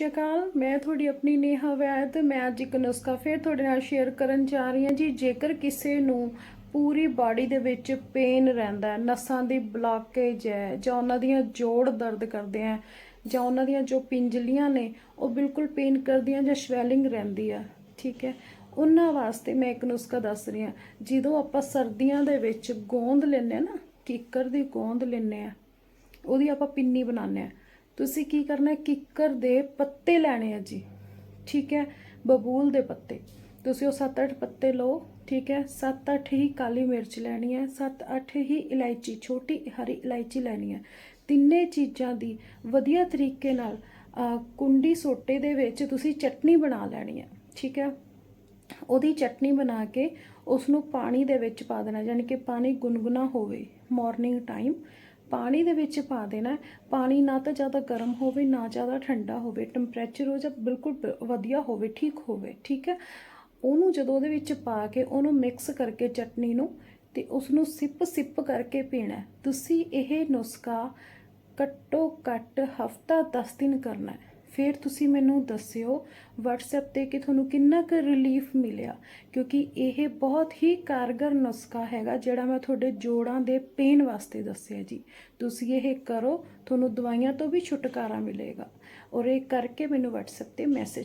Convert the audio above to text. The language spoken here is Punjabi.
ਸ਼੍ਰੀ ਅਕਾਲ। ਮੈਂ ਤੁਹਾਡੀ ਆਪਣੀ ਨੇਹਾ ਵੈਦ ਮੈਂ ਅੱਜ ਇੱਕ ਨੁਸਖਾ ਫਿਰ ਤੁਹਾਡੇ ਨਾਲ ਸ਼ੇਅਰ ਕਰਨ ਜਾ ਰਹੀ ਹਾਂ ਜੀ। ਜੇਕਰ ਕਿਸੇ ਨੂੰ ਪੂਰੀ ਬਾਡੀ ਦੇ ਵਿੱਚ ਪੇਨ ਰਹਿੰਦਾ ਨਸਾਂ ਦੀ ਬਲਾਕੇਜ ਹੈ, ਜਾਂ ਉਹਨਾਂ ਦੀਆਂ ਜੋੜ ਦਰਦ ਕਰਦੇ ਆ ਜਾਂ ਉਹਨਾਂ ਦੀਆਂ ਜੋ ਪਿੰਜਲੀਆਂ ਨੇ, ਉਹ ਬਿਲਕੁਲ ਪੇਨ ਕਰਦੀਆਂ ਜਾਂ ਸਵੈਲਿੰਗ ਰਹਿੰਦੀ ਆ, ਠੀਕ ਹੈ? ਉਹਨਾਂ ਵਾਸਤੇ ਮੈਂ ਇੱਕ ਨੁਸਖਾ ਦੱਸ ਰਹੀ ਹਾਂ। ਜਦੋਂ ਆਪਾਂ ਸਰਦੀਆਂ ਦੇ ਵਿੱਚ ਗੋਂਦ ਲੈਂਦੇ ਆ ਨਾ, ਕਿੱਕਰ ਦੀ ਗੋਂਦ ਲੈਂਦੇ ਆ ਉਹਦੀ ਆਪਾਂ ਪਿੰਨੀ ਬਣਾਉਂਦੇ ਆ ਤੁਸੀਂ ਕੀ ਕਰਨਾ ਹੈ? ਕਿੱਕਰ ਦੇ ਪੱਤੇ ਲੈਣੇ ਆ ਜੀ। ਠੀਕ ਹੈ? ਬਬੂਲ ਦੇ ਪੱਤੇ। ਤੁਸੀਂ ਉਹ 7-8 ਪੱਤੇ ਲਓ, ਠੀਕ ਹੈ? 7-8 ਹੀ ਕਾਲੀ ਮਿਰਚ ਲੈਣੀ ਹੈ 7-8 ਹੀ ਇਲਾਇਚੀ, ਛੋਟੀ ਹਰੀ ਇਲਾਇਚੀ ਲੈਣੀ ਹੈ। ਤਿੰਨੇ ਚੀਜ਼ਾਂ ਦੀ ਵਧੀਆ ਤਰੀਕੇ ਨਾਲ ਕੁੰਡੀ ਸੋਟੇ ਦੇ ਵਿੱਚ ਤੁਸੀਂ ਚਟਨੀ ਬਣਾ ਲੈਣੀ ਹੈ, ਠੀਕ ਹੈ? ਉਹਦੀ ਚਟਨੀ ਬਣਾ ਕੇ ਉਸ ਨੂੰ ਪਾਣੀ ਦੇ ਵਿੱਚ ਪਾ ਦੇਣਾ, ਯਾਨੀ ਕਿ ਪਾਣੀ ਗੁਨਗੁਨਾ ਹੋਵੇ ਮਾਰਨਿੰਗ ਟਾਈਮ ਪਾਣੀ ਦੇ ਵਿੱਚ ਪਾ ਦੇਣਾ ਪਾਣੀ ਨਾ ਤਾਂ ਜ਼ਿਆਦਾ ਗਰਮ ਹੋਵੇ, ਨਾ ਜ਼ਿਆਦਾ ਠੰਡਾ ਹੋਵੇ ਟੈਂਪਰੇਚਰ ਉਹ ਜਦ ਬਿਲਕੁਲ ਵਧੀਆ ਹੋਵੇ, ਠੀਕ ਹੋਵੇ, ਠੀਕ ਹੈ। ਉਹਨੂੰ ਜਦੋਂ ਉਹਦੇ ਵਿੱਚ ਪਾ ਕੇ ਉਹਨੂੰ ਮਿਕਸ ਕਰਕੇ ਚਟਨੀ ਨੂੰ ਤੇ ਉਸ ਨੂੰ ਸਿਪ ਸਿਪ ਕਰਕੇ ਪੀਣਾ ਤੁਸੀਂ ਇਹ ਨੁਸਖਾ ਘੱਟੋ ਘੱਟ ਹਫਤਾ 10 ਦਿਨ ਕਰਨਾ ਹੈ। ਫਿਰ ਤੁਸੀਂ ਮੈਨੂੰ ਦੱਸਿਓ WhatsApp ਤੇ ਕਿ ਤੁਹਾਨੂੰ ਕਿੰਨਾ ਕੁ ਰਿਲੀਫ ਮਿਲਿਆ? ਕਿਉਂਕਿ ਇਹ ਬਹੁਤ ਹੀ ਕਾਰਗਰ ਨੁਸਖਾ ਹੈਗਾ ਜਿਹੜਾ ਮੈਂ ਤੁਹਾਡੇ ਜੋੜਾਂ ਦੇ ਪੇਨ ਵਾਸਤੇ ਦੱਸਿਆ ਜੀ। ਤੁਸੀਂ ਇਹ ਕਰੋ, ਤੁਹਾਨੂੰ ਦਵਾਈਆਂ ਤੋਂ ਵੀ ਛੁਟਕਾਰਾ ਮਿਲੇਗਾ। ਔਰ ਇਹ ਕਰਕੇ ਮੈਨੂੰ WhatsApp ਤੇ ਮੈਸੇਜ